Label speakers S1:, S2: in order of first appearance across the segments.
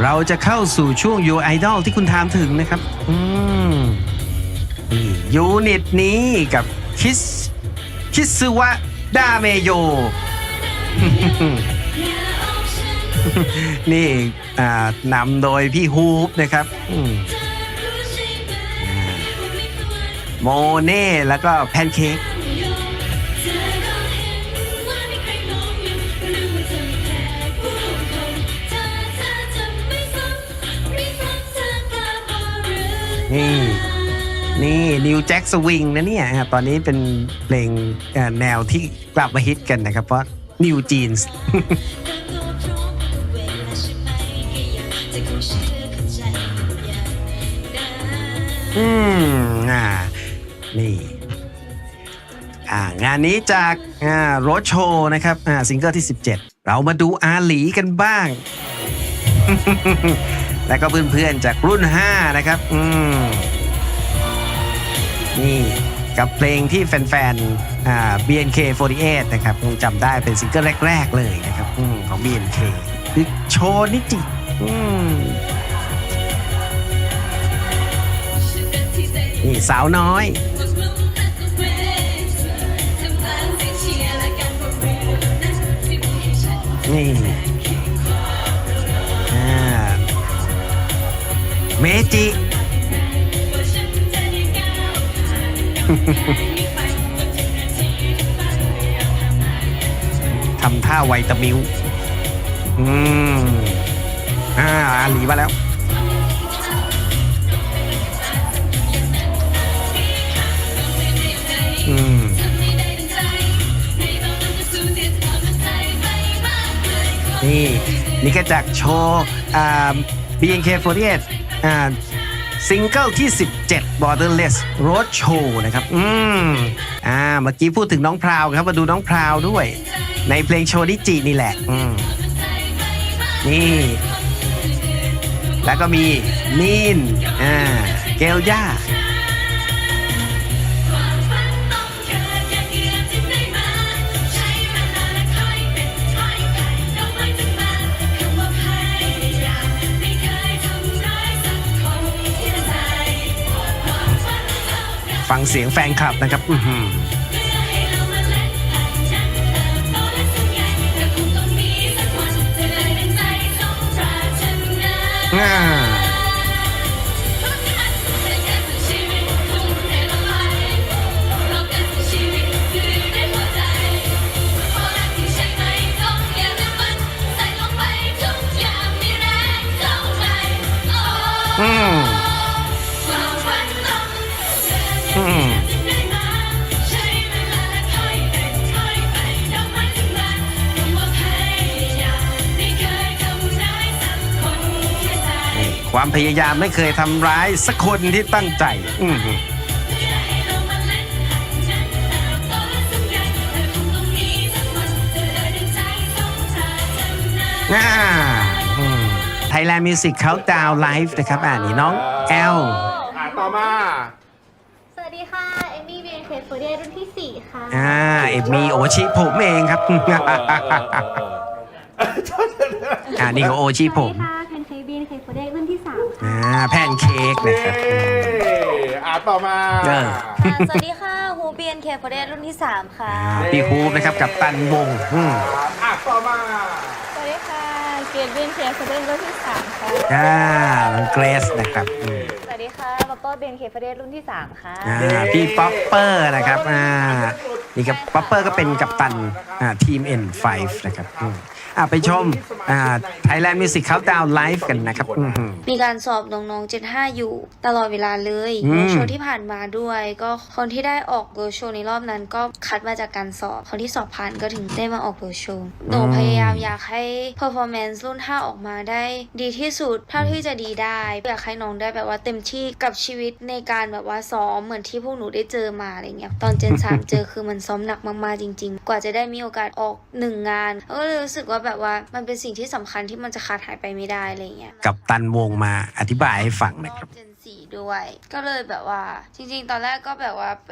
S1: เราจะเข้าสู่ช่วง Your Idol ที่คุณถามถึงนะครับ อืมนี่ยูนิตนี้กับคิสคิสวะดาเมโย นี่อ่านำโดยพี่ฮูปนะครับอืมอ่าโมเน่แล้วก็แพนเค้ก นี่ นี่นิวแจ็คสวิงนะเนี่ยตอนนี้เป็นเพลงแนวที่กลับมาฮิตกันนะครับ เพราะนิวจีนส์อืมอ่า นี่อ่างานนี้จากอ่าโรดโชนะครับอ่าซิงเกิลที่ 17 เรามาดูอาหลีกันบ้าง แล้วก็เพื่อนๆจากรุ่น 5 นะครับ อืม นี่กับเพลงที่แฟนๆอ่า BNK48 นะครับคงจำได้เป็นซิงเกิลแรก ๆ เลยนะครับอของ BNK คือโชนิจิอืมนี่สาวน้อยนี่ เมจิ ทำท่าไวตามิว อืม อ่าอาหลีมาแล้ว อืม นี่ นี่ก็จากโชว์อ่า BNK48 อ่า ซิงเกิลที่ 17 Borderless Road Show นะครับ อืม อ่า เมื่อกี้พูดถึงน้องพราวครับ มาดูน้องพราวด้วย ในเพลงโชว์นิจินี่แหละ อืม นี่ แล้วก็มีนีน อ่า เกลย่า ฟังเสียงแฟนคลับนะครับ อือหืออ่า ความพยายามไม่เคยทำร้ายสักคนที่ตั้งใจ อือหืออ่าอืม Thailand Music Countdown Live นะครับ อ่านี่น้องแอล
S2: อะต่อมา
S3: สวัสดีค่ะ เอมี่เบียนเคฟเดรุ่นที่ 4 ค่ะ
S1: อ่า เอมมีโอชิผมเองครับ อ่านี่ก็โอชิผม
S3: สวัสดีค่ะแพนเค้กเบียนเคฟเดรุ่นที่3ค่ะ
S1: อ่าแพนเค้กนะครับอืม
S2: เอ้อะต่อมา
S1: เออ
S4: ค่ะสวัสดีค่ะฮูเบียนเคฟเดรุ่นที่ 3 ค่ะ
S1: อ่าพี่ฮูปนะครับกับตันวงอืม
S2: อะต่อมา
S4: สวัสดีค่ะเกดเบียนเคฟเดรุ่นที่ 3 ค่ะ
S1: อ่าน้องเกรซนะครับอืม
S4: สวัสดีค่ะป๊อปเปอร์เบียนเคฟเดรุ่นที่ 3 ค่ะ
S1: อ่าพี่ป๊อปเปอร์นะครับอ่านี่กับป๊อปเปอร์ก็เป็นกัปตันอ่าทีม N5 นะครับอืม อ่าไปชมอ่า Thailand Music Countdown Live กันนะครับอือหือ
S4: มีการสอบน้องๆ 75 อยู่ตลอดเวลาเลย
S1: อืม
S4: โรดโชว์ที่ผ่านมาด้วย ก็คนที่ได้ออกโรดโชว์ในรอบนั้นก็คัดมาจากการสอบ คนที่สอบผ่านก็ถึงได้มาออกโรดโชว์หนูพยายามอยากให้ performance รุ่น 5 ออกมาได้ ดีที่สุดเท่าที่จะดีได้อยากให้น้องได้แบบว่าเต็มที่กับชีวิตในการแบบว่าซ้อมเหมือนที่พวกหนูได้เจอมาอะไรเงี้ยตอนเจน 3 เจอคือมันซ้อมหนักมากๆจริง ๆ กว่าจะได้มีโอกาสออกหนึ่งงานก็เลยรู้สึกว่าแบบว่ามันเป็นสิ่งที่สำคัญที่มันจะขาดหายไปไม่ได้อะไรเงี้ย
S1: กับตันวงมาอธิบายให้ฟังนะครับ
S4: รอบ Gen 14ด้วย ก็เลยแบบว่า จริง ๆ ตอนแรกก็แบบว่าไป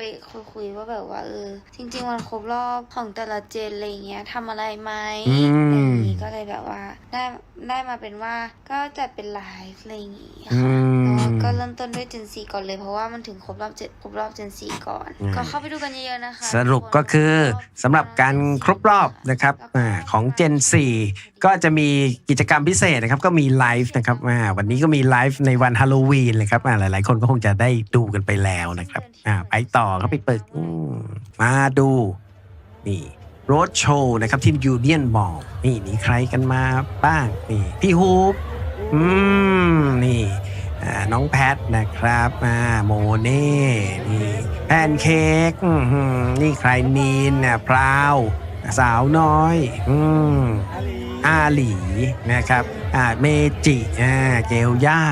S4: คุยๆว่าแบบว่าเออจริง ๆ วันครบรอบของแต่ละเจนอะไรเงี้ยทำอะไรไหม
S2: อืม
S4: อะไรอย่างงี้ก็เลยแบบว่าได้ได้มาเป็นว่าก็จัดเป็นไลฟ์อะไรอย่างงี้
S2: อื
S4: ค่ะ
S2: ม
S4: แล้วก็เริ่มต้นด้วยเจน4ก่อนเลยเพราะว่ามันถึงครบรอบเจ็ดครบรอบเจน4ก่อน
S2: อืม
S4: ก็เข้าไปดูกันเยอะๆนะคะ
S2: สรุปก็คือสำหรับการครบรอบนะครับอาของ Gen 4ก็จะมีกิจกรรมพิเศษนะครับก็มีไลฟ์นะครับอ่าวันนี้ก็มีไลฟ์ในวันฮาโลวีนเลยครับอ่าหลาย ๆ คนก็คงจะได้ดูกันไปแล้วนะครับอ่าไปต่อครับไปเปิดอืมมาดู นี่รถโชว์นะครับที่ยูเนียนมอลนี่มีใครกันมาบ้างนี่พี่ฮูปอืมนี่อ่าน้องแพทนะครับอ่าโมเน่นี่แพนเค้กอื้อหือนี่ใครนีนน่ะพราว สาวน้อย อืม อาหลีนะครับอ่าเมจิอ่าเกลย่า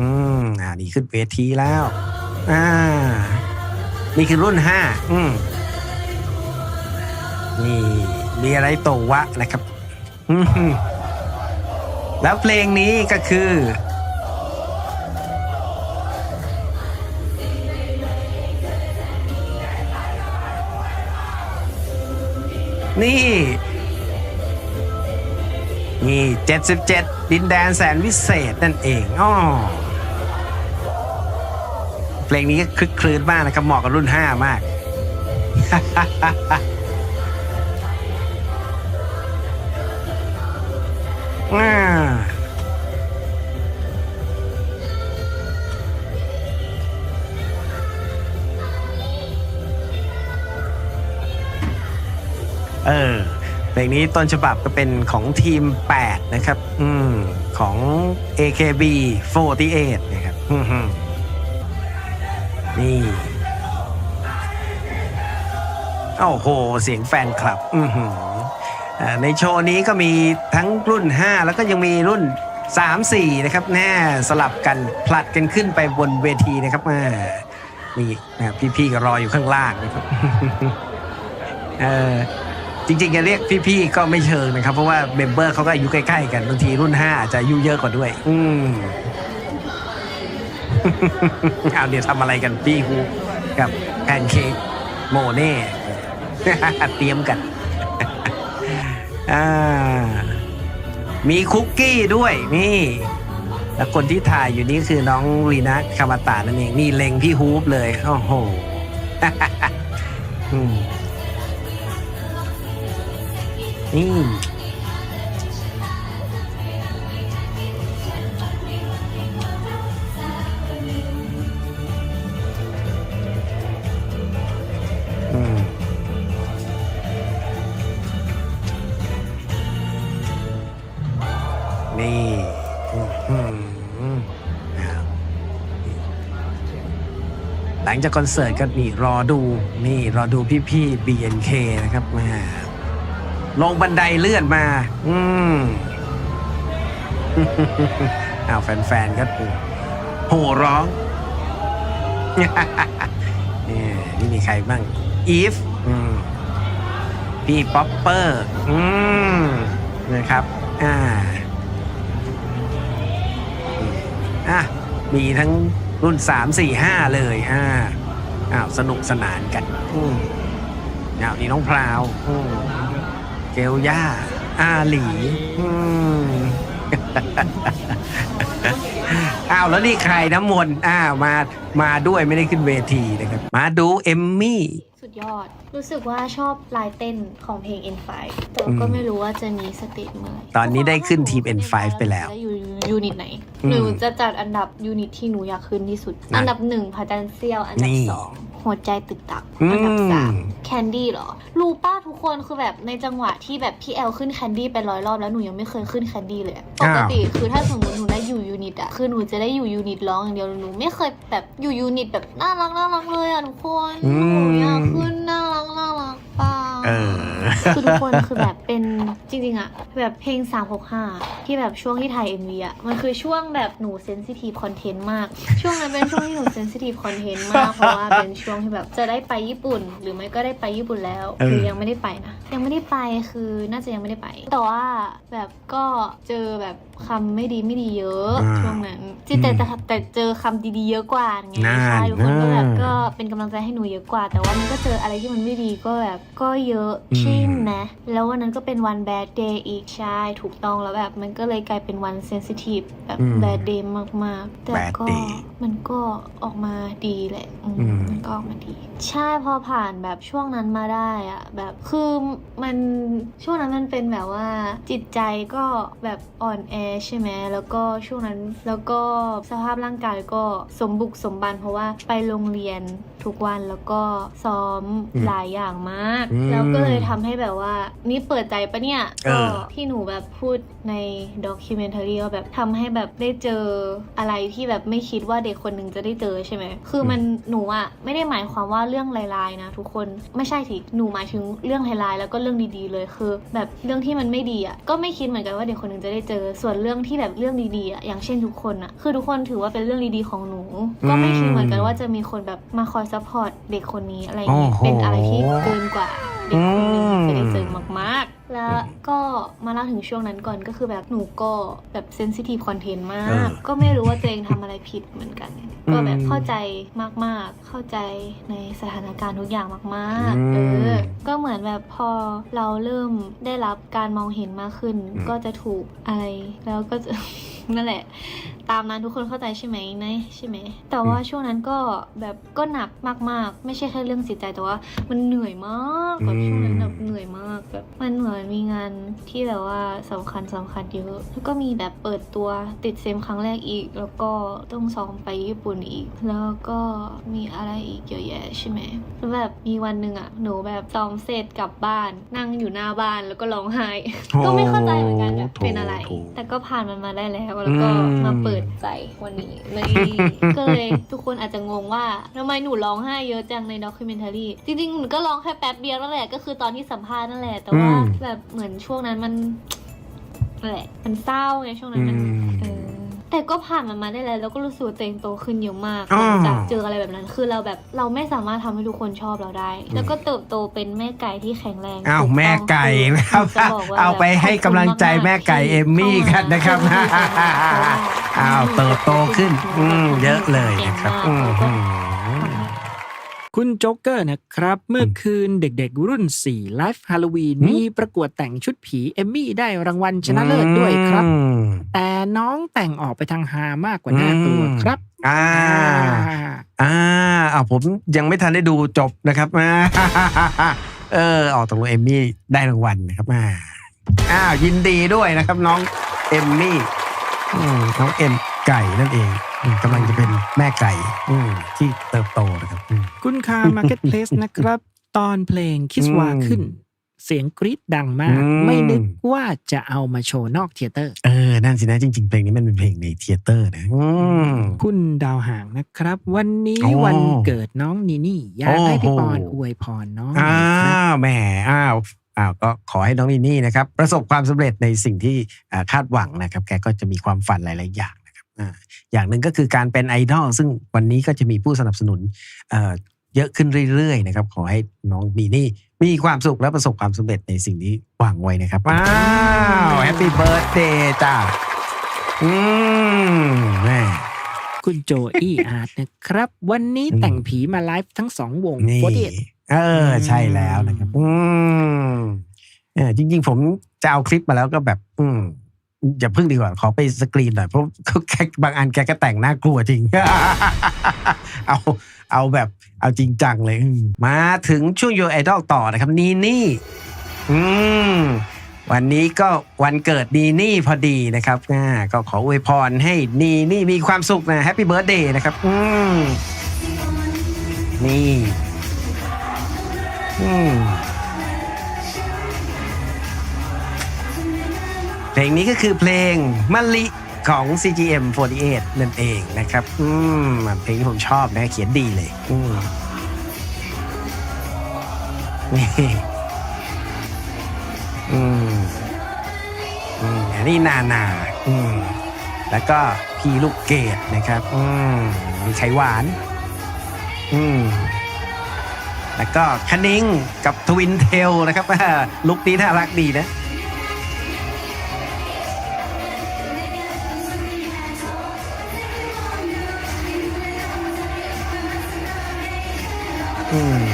S2: อืมอ่านี่ขึ้นเวทีแล้วอ่านี่คือรุ่นห้าอืมนี่มีอะไรโตวะนะครับอืแล้วเพลงนี้ก็คือ นี่ นี่ 77 ดินแดนแสนวิเศษนั่นเองอ้อเพลงนี้ก็คลึกคลืนมากนะครับเหมาะกับรุ่น 5 มากอ่าเออ ลงนี้ต้นฉบับก็เป็นของทีม 8 นะครับ อืมของ AKB 48 นะครับนี่โอ้โห เสียงแฟนคลับ อืในโชว์นี้ก็มีทั้งรุ่น 5 แล้วก็ยังมีรุ่น 3 4 นะครับ แน่สลับกันผลัดกันขึ้นไปบนเวทีนะครับอ่านี่นะพี่ๆก็รออยู่ข้างล่างนะครับเออ จริงๆจะเรียกพี่ๆก็ไม่เชิงนะครับ เพราะว่าเมมเบอร์เขาก็อายุใกล้ๆกันบางทีรุ่น 5 อาจจะอายุเยอะกว่าด้วย อืม เอาเดี๋ยวทำอะไรกันพี่ฮูกับแพนเค้กโมเน่ เตรียมกัน อ่า มีคุกกี้ด้วยนี่แล้วคนที่ถ่ายอยู่นี่คือน้องรีนะคามาตานั่นเองนี่เล็งพี่ฮูปเลย โอ้โห อืมนี่อืมนี่อือหืออ้าวหลังจากคอนเสิร์ตก็นี่รอดูนี่รอดูพี่ๆ BNK นะครับมา ลงบันไดเลื่อนมา อืมอ้าวแฟนๆก็โห่ร้องนี่มีใครบ้าง อีฟพี่ป๊อปเปอร์นะครับ อ่าอะมีทั้งรุ่น3 4 5เลยอ่าอ้าวสนุกสนานกัน อืมอ้าวนี่น้องพราวอืม เกลย่า อาหลีอืมอ้าวแล้วนี่ใครน้ำมนต์อ้าวมามาด้วยไม่ได้ขึ้นเวทีนะครับ มาดูเอมมี่
S5: สุดยอด รู้สึกว่าชอบลายเต้นของเพลง N5 แต่
S2: อืม
S5: ก็ไม่รู้ว่าจะมีสเตจเมื่อไหร่
S2: ตอนนี้ได้ขึ้นทีม N5 ไปแล้ว
S5: จะอยู่ยูนิตไหน
S2: อืม
S5: หนูจะจัดอันดับยูนิตที่หนูอยากขึ้นที่สุด
S2: นะ
S5: อันดับหนึ่งพาจันเซียวอันดั
S2: นี่
S5: บสอง หัวใจตึกตัก
S2: อืม
S5: อันดับสามแคนดี้เหรอ รู้ป้าทุกคนคือแบบในจังหวะที่แบบพี่แอลขึ้นแคนดี้ไปร้อยรอบแล้วหนูยังไม่เคยขึ้นแคนดี้เลยอะป
S2: อ้าว
S5: กติคือถ้าสมมติหนูได้อยู่ยูนิตอะคือหนูจะได้อยู่ยูนิตร้องอย่างเดียวหนูไม่เคยแบบอยู่ยูนิตแบบน่ารักน่ารักเลยอะทุกคน
S2: อืม
S5: หนูอยากขึ้นน่ารักน่ารักป้า
S2: เออ
S5: คือทุกคนคือแบบเป็นจริง ๆอะแบบเพลง 365 ที่แบบช่วงที่ถ่าย MV อะมันคือช่วงแบบหนูเซนซิทีฟคอนเทนต์มาก ช่วงนั้นเป็นช่วงที่หนูเซนซิทีฟคอนเทนต์มาก เพราะว่าเป็นช่วงที่แบบจะได้ไปญี่ปุ่น หรือไม่ก็ได้ไปญี่ปุ่นแล้ว
S2: เออ
S5: คือยังไม่ได้ไปนะยังไม่ได้ไปคือน่าจะยังไม่ได้ไป แต่ว่าแบบก็เจอแบบคำไม่ดีไม่ดีเยอะ
S2: อ่า
S5: ช่วงนั้นที่แต่แต่แต่เจอคำดีๆเยอะกว่าไง
S2: นั่น
S5: ใช่ทุกคนก็แบบ
S2: อ่า
S5: ก็เป็นกำลังใจให้หนูเยอะกว่า แต่ว่ามันก็เจออะไรที่มันไม่ดีก็แบบก็เยอะ
S2: อืม
S5: ใช่ไหมแล้ววันนั้นก็เป็นวัน bad day อีกใช่ถูกต้องแล้วแบบมันก็เลยกลายเป็นวัน sensitive แบบ
S2: อืม
S5: bad day มากๆ แต่
S2: bad
S5: ก็
S2: day
S5: มันก็ออกมาดีแหละอืม
S2: อืม
S5: มันก็ออกมาดี ใช่พอผ่านแบบช่วงนั้นมาได้อะแบบคือมันช่วงนั้นมันเป็นแบบว่าจิตใจก็แบบอ่อนแอใช่ไหมแล้วก็ช่วงนั้นแล้วก็สภาพร่างกายก็สมบุกสมบันเพราะว่าไปโรงเรียนทุกวันแล้วก็ซ้อม
S2: อืม
S5: หลายอย่างมาก
S2: อืม
S5: แล้วก็เลยทำให้แบบว่า นี่เปิดใจปะเนี่ย
S2: เอ
S5: ก็
S2: อ
S5: ที่หนูแบบพูดในด็อกิเมนทารีว่าแบบทำให้แบบได้เจออะไรที่แบบไม่คิดว่าเด็กคนหนึ่งจะได้เจอใช่ไหม คือมันหนูอะไม่ได้หมายความว่าเรื่องลายๆนะทุกคน ไม่ใช่สิ หนูหมายถึงเรื่องลายๆแล้วก็เรื่องดีๆเลยคือ แบบเรื่องที่มันไม่ดีอะก็ไม่คิดเหมือนกันว่าเด็กคนหนึ่งจะได้เจอ ส่วนเรื่องที่แบบเรื่องดีๆอะอย่างเช่นทุกคนอะคือทุกคนถือว่าเป็นเรื่องดีๆของหนู ก็ไม่คิดเหมือนกันว่าจะมีคนแบบมาคอยซัพพอร์ตเด็กคนนี้อะไรอย่างเงี้ย
S2: โอ้โห
S5: เป็นอะไรที่เกินกว่าเด็กคนหนึ่งจะได้เจอมากๆ แล้วก็มาเล่าถึงช่วงนั้นก่อนก็คือแบบหนูก็แบบเซนซิทีฟคอนเทนต์มา
S2: เอกอ
S5: ก็ไม่รู้ว่าตัวเองทำอะไรผิดเหมือนกัน
S2: อืม
S5: ก็แบบเข้าใจมากๆ เข้าใจในสถานการณ์ทุกอย่างมากๆ เอ
S2: อืม
S5: อก็เหมือนแบบพอเราเริ่มได้รับการมองเห็นมากขึ้น
S2: อืม
S5: ก็จะถูกอะไรแล้วก็จะ นั่นแหละ ตามนั้นทุกคนเข้าใจใช่ไหมนะใช่ไหม แต่ว่าช่วงนั้นก็แบบก็หนักมากๆ ไม่ใช่แค่เรื่องจิตใจแต่ว่า มันเหนื่อยมากแบบช่วงนั้นแบบเหนื่อยมากแบบมันเหมือนมีงานที่แบบว่าสำคัญสำคัญเยอะแล้วก็มีแบบเปิดตัวติดเซมครั้งแรกอีก แล้วก็ต้องซ้อมไปญี่ปุ่นอีก แล้วก็มีอะไรอีกเยอะแยะใช่ไหมแล้วแบบมีวันหนึ่งอะหนูแบบซ้อมเสร็จกลับบ้าน นั่งอยู่หน้าบ้านแล้วก็ร้องไห้ก็ไม่เข้าใจเหมือนกันแบบเป็นอะไร
S2: โถ
S5: แต่ก็ผ่านมันมาได้แล้วแล้วก็
S2: อืม
S5: มาเปิดใจวันนี้เลยก็เลยทุกคนอาจจะงงว่าทำไมหนูร้องไห้เยอะจังในด็อกิเมนทารีจริงๆหนูก็ร้องแค่แป๊บเดียวนั่นแหละก็คือตอนที่สัมภาษณ์นั่นแหละแต่ว่า
S2: อืม
S5: แบบเหมือนช่วงนั้นมันนั่นแหละมันเศร้าไงช่วงนั้นมัน
S2: อืม
S5: เออ แต่ก็ผ่านมันมาได้แล้วแล้วก็รู้สึกว่าตัวเองโตขึ้นเยอะมาก
S2: อ๋อ
S5: หลังจากเจออะไรแบบนั้น คือเราแบบเราไม่สามารถทำให้ทุกคนชอบเราได้ แล้วก็เติบโตเป็นแม่ไก่ที่แข็งแรง
S2: อ้าว
S5: ถูต้อง
S2: แม่ไก่นะครับ
S5: อจะบอกว่า
S2: เอาไปให้กำลังใจแม่ไก่เอมมี่กันนะครับอ้าวเติบโตขึ้นอืมเยอะเลยนะครับอืมอืม
S6: คุณโจ๊กเกอร์นะครับ เมื่อคืนเด็กๆรุ่น 4 ไลฟ์ฮาโลวีน
S2: หืม
S6: มีประกวดแต่งชุดผีเอมมี่ได้รางวัลชนะเลิศด้วยครับ
S2: อืม
S6: แต่น้องแต่งออกไปทางฮามากกว่าน่ากลัวครับ
S2: อ่า อ่าอ่าผมยังไม่ทันได้ดูจบนะครับอ่าเออออกตกลงเอมมี่ได้รางวัลนะครับอ่าอ้าวยินดีด้วยนะครับน้องเอมมี่อืมน้องเอ็มไก่นั่นเองอืม กำลังจะเป็นแม่ไก่อืมที่เติบโตนะครับอืม
S6: คุณคามาร์เก็ตเพลสนะครับ ตอนเพลงคิสวา
S2: อืม
S6: ขึ้น เสียงกรี๊ดดังมาก
S2: อืม
S6: ไม่นึกว่าจะเอามาโชว์นอกเทยเตอร์
S2: เออ นั่นสินะจริง ๆ เพลงนี้มันเป็นเพลงในเทยเตอร์นะอืม
S6: คุณดาวหางนะครับ วันนี้
S2: โอ้
S6: วันเกิดน้องนีนี่อยากให้พี่
S2: โอ้โห
S6: ปอนอวยพรน้องห
S2: อ้า
S6: น่อยครับ
S2: วแหมอ้าวอ้าวก็ขอให้น้องนินี่นะครับ ประสบความสำเร็จในสิ่งที่อ่าคาดหวังนะครับ แกก็จะมีความฝันหลาย ๆ อย่างนะครับ อ่าอย่างหนึ่งก็คือการเป็นไอดอลซึ่งวันนี้ก็จะมีผู้สนับสนุนเอ่อเยอะขึ้นเรื่อยๆนะครับ ขอให้น้องนีนี่มีความสุขและประสบความสำเร็จในสิ่งที่หวังไว้นะครับว้าวแฮปปี้เบิร์ดเดย์จ้าอืมแม่
S6: คุณโจอี้อาร์ตนะครับ วันนี้
S2: อืม
S6: แต่งผีมาไลฟ์ทั้งสองวง
S2: นี่
S6: โฟร์เด
S2: เออ ใช่แล้วนะครับ อืมเออจริง ๆ ผมจะเอาคลิปมาแล้วก็แบบ อืม อย่าพึ่งดีกว่าขอไปสกรีนหน่อยเพราะเขาแกบางอันแกก็แต่งหน่ากลัวจริง เอาเอาแบบเอาจริงจังเลย มาถึงช่วงโยไอดอลต่อนะครับนีนี่อืมวันนี้ก็วันเกิดนีนี่พอดีนะครับก็ขออวยพรให้นีนี่มีความสุขนะแฮปปี้เบิร์ดเดย์นะครับ อืมนี่ อืม เพลงนี้ก็คือเพลงมะลิของ CGM48 นั่นเองนะครับ อืมเพลงที่ผมชอบนะเขียนดีเลย อืมนี่อืมอันนี้นานา อืม แล้วก็พี่ลูกเกดนะครับ อืม มีไข่หวาน อืม แล้วก็คณิงกับทวินเทลนะครับลุคนี้น่ารักดีนะ อืม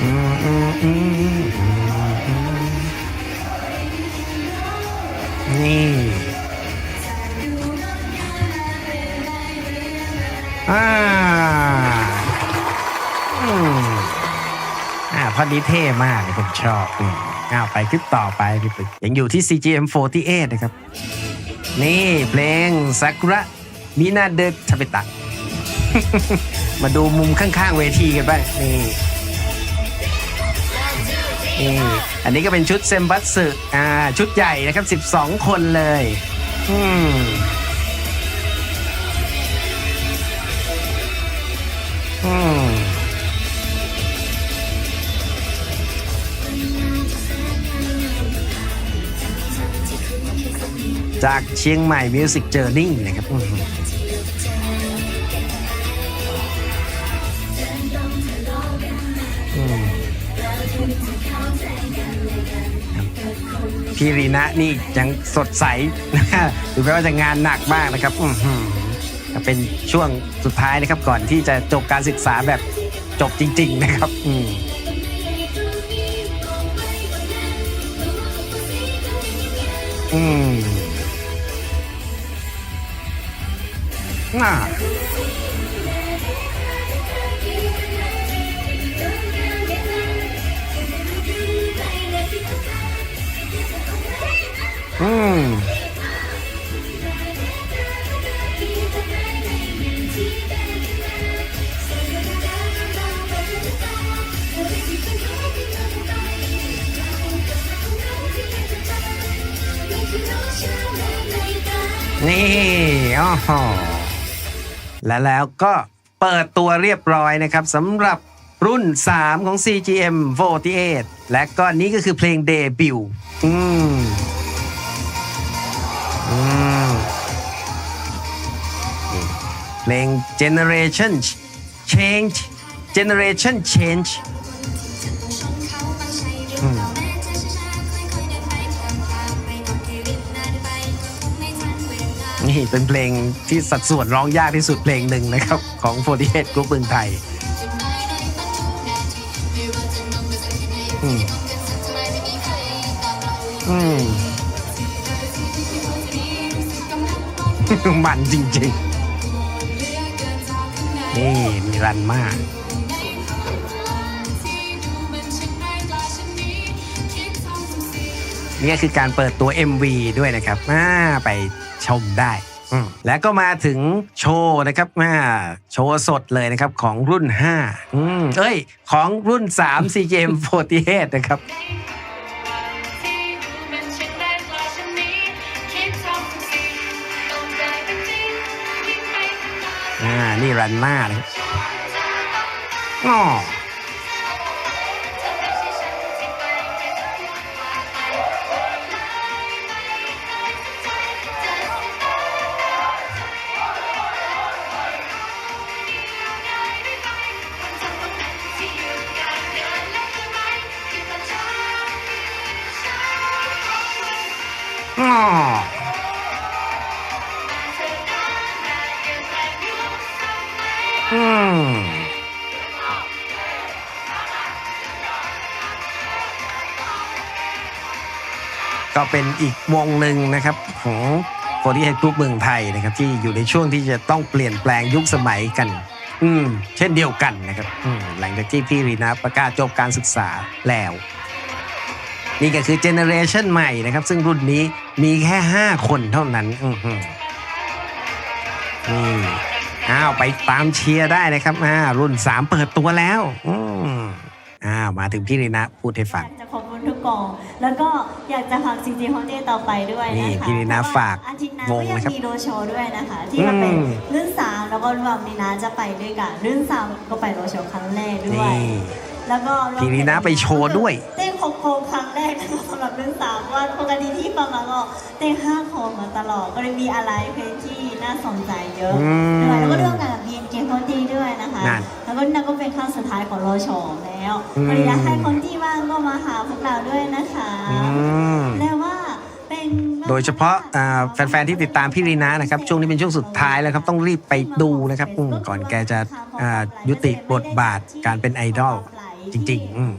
S2: อืมอืมอืมอืมอืมนี่ อ่าอืมอ่าพอดีเท่มากผมชอบอืม อ้าวไปคลิปต่อไปพี่ปึกยังอยู่ที่ CGM48 นะครับ นี่เพลงซากุระมินาเดทาเบตะ มาดูมุมข้างๆเวทีกันบ้างนี่นี่อันนี้ก็เป็นชุดเซมบัตสึอ่าชุดใหญ่นะครับ 12 คนเลยอืมอืม จากเชียงใหม่มิวสิกเจอร์นี่นะครับพี่รีนะนี่ยังสดใสถึงแม้ว่าจะงานหนักมากนะครับอือหือก็เป็นช่วงสุดท้ายนะครับก่อนที่จะจบการศึกษาแบบจบจริง ๆ นะครับอืมอื มน่าอืมนี่อ๋อ และแล้วก็เปิดตัวเรียบร้อยนะครับสำหรับรุ่น 3 ของ CGM 48และก็นี้ก็คือเพลงเดบิวต์อืมอืมเพลง Generation Change Generation Change อืม นี่เป็นเพลงที่สัดส่วนร้องยากที่สุดเพลงหนึ่งนะครับ ของ48กรุ๊ปเมืองไทยอืมอืมมันจริงๆ นี่มีรันมาก นี่คือการเปิดตัว MV ด้วยนะครับ ไป ชมได้อืมแล้วก็มาถึงโชว์นะครับอ่าโชว์สดเลยนะครับของรุ่น5อืมเอ้ย ของรุ่น 3 CGM48 นะครับอ่านี่รันหน้าเลยอ๋อ อืมก็เป็นอีกวงหนึ่งนะครับของโฟร์ที่เฮดกรุ๊ปเมืองไทยนะครับ ที่อยู่ในช่วงที่จะต้องเปลี่ยนแปลงยุคสมัยกัน อืม เช่นเดียวกันนะครับหลังจากที่พี่รีนาประกาศจบการศึกษาแล้ว นี่ก็คือเจเนอเรชันใหม่นะครับ ซึ่งรุ่นนี้มีแค่ 5 คนเท่านั้นอือหือนี่อ้าวไปตามเชียร์ได้นะครับอ่ารุ่น 3 เปิดตัวแล้วอืมอ้าวมาถึงพี่รีนะพูดให้ฟัง
S7: จะขอบคุณทุกกอง แล้วก็อยากจะฝากซีจีฮอนเต้ต่อไปด้วยนะคะ
S2: นี่พี่ลีน่า
S7: เพระว่
S2: ฝาก
S7: อาทิตย์หน้าว
S2: ง
S7: ก็ยัง
S2: นะครับ
S7: มีโรดโชว์ด้วยนะคะ ที่มันเป็น
S2: อืม
S7: รุ่นสามแล้วก็รวมลีน่าจะไปด้วยกัน รุ่นสามก็ไปโรดโชว์ครั้งแรกด้วย
S2: นี่
S7: แล้วก็
S2: พี่ลีน่าไปโชว์ด้วย
S7: เต้นโคโคครั้งแรกนะคะสำหรับรุ่นสามว่าปกติที่ประมาณก็เต้นห้าโคมมาตลอดก็เลยมีอะไรเพลงที่น่าสนใจเยอะ
S2: อืม
S7: ด้วยแล้วก็ร่วมงานกับ BNK พอดีด้วยนะคะ
S2: นั่น
S7: แล้วก็นั่นก็เป็นครั้งสุดท้ายของโรโชว์แล้ว
S2: อืม
S7: ก็เลยอยากให้คนที่ว่างก็มาหาพวกเราด้วยนะคะ
S2: อืม
S7: แล้วว่าเป็น
S2: โดยเฉพาะอ่าแฟนๆที่ติดตามพี่ลีนานะครับ ช่วงนี้เป็นช่วงสุดท้ายแล้วครับ ต้องรีบไปดูนะครับอืมก่อนแกจะอ่ายุติบทบาทการเป็นไอดอล จริงๆอืม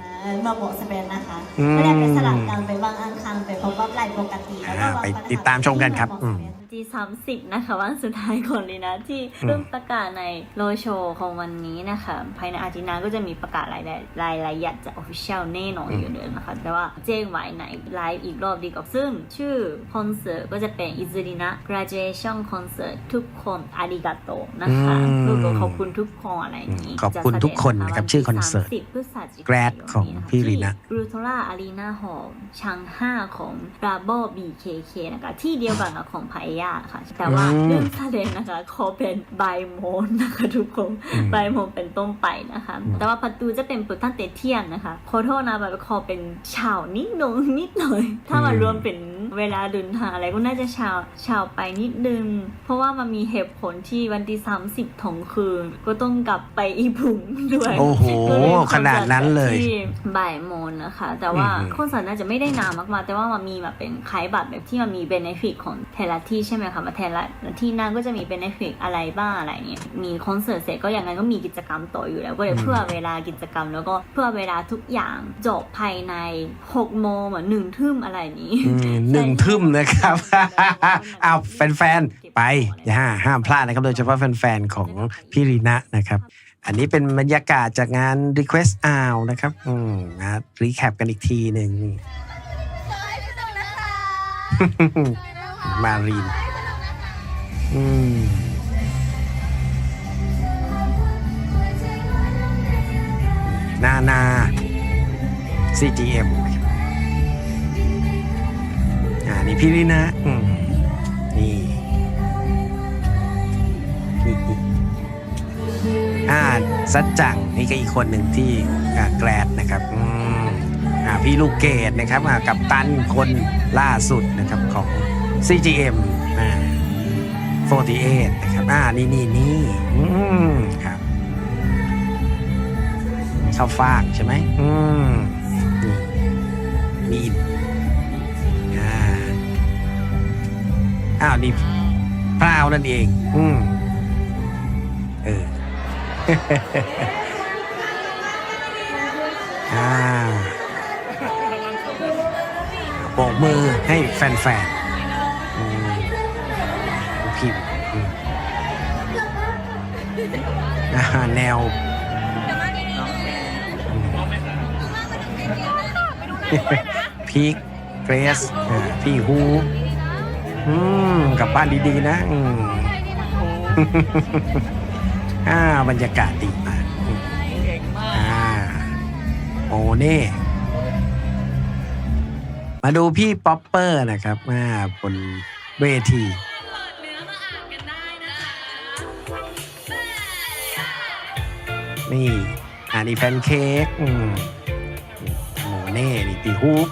S7: มาบอกสเปนนะคะ
S2: อืม
S7: ไม่ได้ไปสลับกันไปบางอันคังไปพบกับไหลปกติแล้วก็
S2: อ่า
S7: บาง
S2: ไป
S7: วัน
S2: ติดตามชมกันครับอืม
S8: ที่ 30 นะคะ วันสุดท้ายของลีนะที่เริ่มประกาศในโรโชว์ของวันนี้นะคะ ภายในอาทิตย์หน้าก็จะมีประกาศรายละรายละเอียดจาก Official แน่นอนอยู่เลยนะคะ แต่ว่าแจ้งไว้ในไลฟ์อีกรอบดีกว่าซึ่ง ชื่อคอนเสิร์ตก็จะเป็นอิซูรินะ graduation concert ทุกคนอาริกาโตนะคะ
S2: อืม
S8: คือก็ขอบคุณทุกคนอะไรอย่างนี้
S2: ขอบคุณทุกคนนะครับชื่อคอนเสิร์ต
S8: 30พฤศจิกายน
S2: ของพี่ลีนะ
S8: รูโทราอารีนาหอมชั้น5ของราโบ BKK นะคะที่เดียวกันกับของไพยาค่ะ แต่ว่า
S2: อืม
S8: เรื่องแสดงนะคะขอเป็นบายโมนนะคะทุกคน
S2: อืม
S8: บายโมนเป็นต้นไปนะคะ
S2: อืม
S8: แต่ว่าประตูจะเป็นเปิดตั้งแต่เที่ยงนะคะขอโทษนะแบบขอเป็นเช้านิดหนึงนิดหน่อย ถ้ามารวมเป็นเวลาเดินทางอะไรก็น่าจะเช้าเช้าไปนิดนึง เพราะว่ามันมีเหตุผลที่วันที่30ของคืน ก็ต้องกลับไปอีพุงด้วย
S2: โอ้โห
S8: ก็เลย
S2: ขนาดนั้นเลย
S8: ที่บ่ายโมงนะคะ แต่ว่า
S2: อืม
S8: คอนเสิร์ตน่าจะไม่ได้นานมากๆ แต่ว่ามันมีแบบเป็นขายบัตรแบบที่มันมีเบนฟิตของแต่ละที่ใช่ไหมคะมาแต่ละที่นั่นก็จะมีเบนฟิตอะไรบ้างอะไรเนี่ยมีคอนเสิร์ตเสร็จก็อย่างนั้นก็มีกิจกรรมต่ออยู่แล้ว ก็เลยเพื่อเวลากิจกรรม แล้วก็เพื่อเวลาทุกอย่างจบภายใน6โมงเหมือนหนึ่งทุ่มอะไรอย่างนี้
S2: อืมหนึ่งทึมนะครับเอาแฟนๆไปอย่าห้ามพลาดนะครับโดยเฉพาะแฟนๆของพี่รีนะนะครับอันนี้เป็นบรรยากาศจากงาน Request Out นะครับ อืมนะรีแคปกันอีกทีหนึ่ง มารีน อืมนานา CGM อ่า นี่พี่ลีนะ อืม นี่ อ่า สัจจัง นี่ก็อีกคนหนึ่งที่แกรดนะครับ อืม อ่า พี่ลูกเกดนะครับ อ่า กับตันคนล่าสุดนะครับของ CGM อ่า48นะครับ อ่า นี่นี่นี่อืมครับเข้าฟากใช่ไหมอืมนี่มีอ่า อ้าว นี่พราวนั่นเอง อืมเอออ่าโบกมือให้แฟนๆ พิมพ์อืมอ่าแนวพีคเกรสอ่าพี่ฮูอืมกลับบ้านดีๆนะอืมอ่าบรรยากาศดีมากอืมอ่าโอเน่มาดูพี่ป๊อปเปอร์นะครับอ่าบนเวที นี่อันนี้แพนเค้กอืมโมเน่นี่ปีฮูป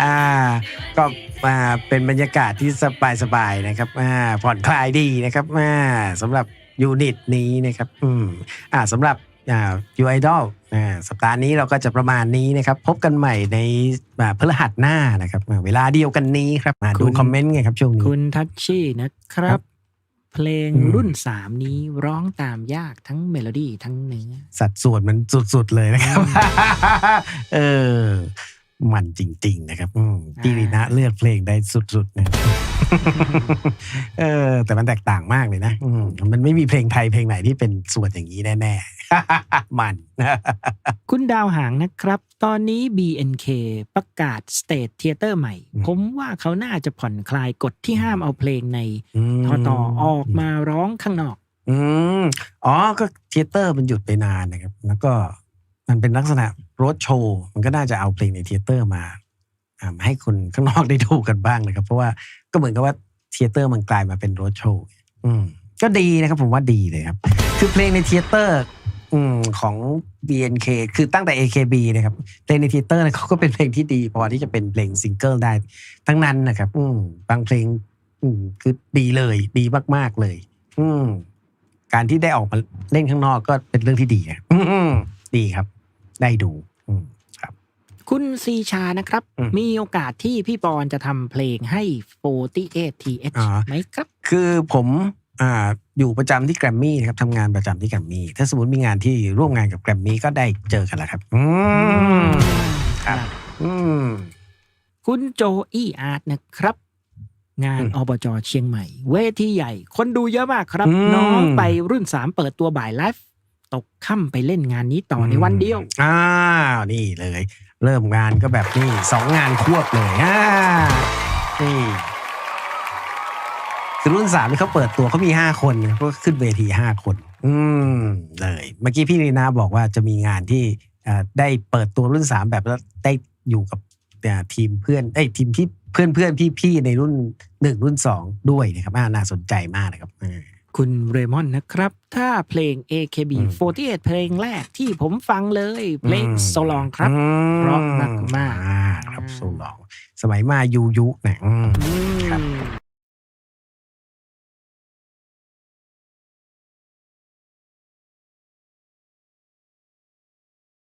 S2: อ่าก็มาเป็นบรรยากาศที่สบายๆนะครับอ่าผ่อนคลายดีนะครับอ่าสำหรับยูนิตนี้นะครับ อืมอ่าสำหรับ ยูไอดอลอ่าสัปดาห์นี้เราก็จะประมาณนี้นะครับ พบกันใหม่ในอ่าพฤหัสหน้านะครับอ่าเวลาเดียวกันนี้ครับมาดู
S6: คุณ
S2: คอมเมนต์ไงครับช่วงนี้
S6: คุณทัชชี่นะค
S2: ครั
S6: รับ
S2: บ
S6: เพลง
S2: อืม
S6: รุ่น3นี้ร้องตามยากทั้งเมโลดี้ทั้งเนื้อ
S2: สัดส่วนมันสุดๆเลยนะครับ เออ มันจริง ๆ นะครับอืมพี่ลีนะเลือกเพลงได้สุดๆนะเออ แต่มันแตกต่างมากเลยนะอืมมันไม่มีเพลงไทยเพลงไหนที่เป็นส่วนอย่างนี้แน่ๆ มัน
S6: คุณดาวหางนะครับ ตอนนี้ BNK ประกาศสเต t เทเตอร์ใหม่
S2: อืม
S6: ผมว่าเขาน่าจะผ่อนคลายกฎที่ห้ามเอาเพลงใน
S2: ม
S6: ทอต่อออกมาร้องข้างนอก
S2: อืมอ๋อ ก็เทยเตอร์มันหยุดไปนานนะครับ แล้วก็มันเป็นลักษณะรถโชว์มันก็น่าจะเอาเพลงในเทยเตอร์มาอ่ามาให้คนข้างนอกได้ดูกันบ้างนะครับ เพราะว่าก็เหมือนกับว่าเทยเตอร์มันกลายมาเป็นรถโชว์อืมก็ดีนะครับผมว่าดีเลยครับ คือเพลงในเทยเตอร์ อืมของ BNK คือตั้งแต่ AKB นะครับเพลงในเทยเตอร์เนี่ยเขาก็เป็นเพลงที่ดีพอที่จะเป็นเพลงซิงเกิลได้ ทั้งนั้นนะครับ อืมบางเพลง อืมคือดีเลย ดีมากๆเลย อืมการที่ได้ออกมาเล่นข้างนอกก็เป็นเรื่องที่ดีนะอืมดีครับ ได้ดู อืมครับ
S6: คุณซีชานะครับ
S2: อืม
S6: มีโอกาสที่พี่ปอนจะทำเพลงให้ 48th
S2: อ๋อ
S6: ไหมครับ
S2: คือผม อ่า อยู่ประจำที่แกรมมี่นะครับทำงานประจำที่แกรมมี่ถ้าสมมติมีงานที่ร่วมงานกับแกรมมี่ก็ได้เจอกันแล้วครับ อืมครับ อืม
S6: คุณโจอี้อาร์ตนะครับ งาน
S2: อืม
S6: อบจเชียงใหม่ เวทีใหญ่ คนดูเยอะมากครับ
S2: อืม
S6: น้องไปรุ่น3เปิดตัวบ่ายไลฟ์ตกค่ำไปเล่นงานนี้ต่อในวันเดียว
S2: อ้าวนี่เลย เริ่มงานก็แบบนี่สองงานควบเลยอ่านี่ คือรุ่นสามที่เขาเปิดตัวเขามีห้าคนนะก็ขึ้นเวทีห้าคน อืมเลยเมื่อกี้พี่นีนาบอกว่าจะมีงานที่อ่าได้เปิดตัวรุ่นสามแบบแล้วได้อยู่กับอ่าทีมเพื่อนเอ้ยทีมที่เพื่อนเพื่อนพี่พี่ๆในรุ่นหนึ่งรุ่นสองด้วยนะครับอ่าน่าสนใจมากนะครับอ่า
S6: คุณเรมอนนะครับ ถ้าเพลง AKB
S2: อืม
S6: 48 เพลงแรกที่ผมฟังเลย เพลงโซลองครับ
S2: อืม
S6: เพราะมากๆ
S2: อ่ครับโซลอง สมัยมายูยุนะอืม
S6: อื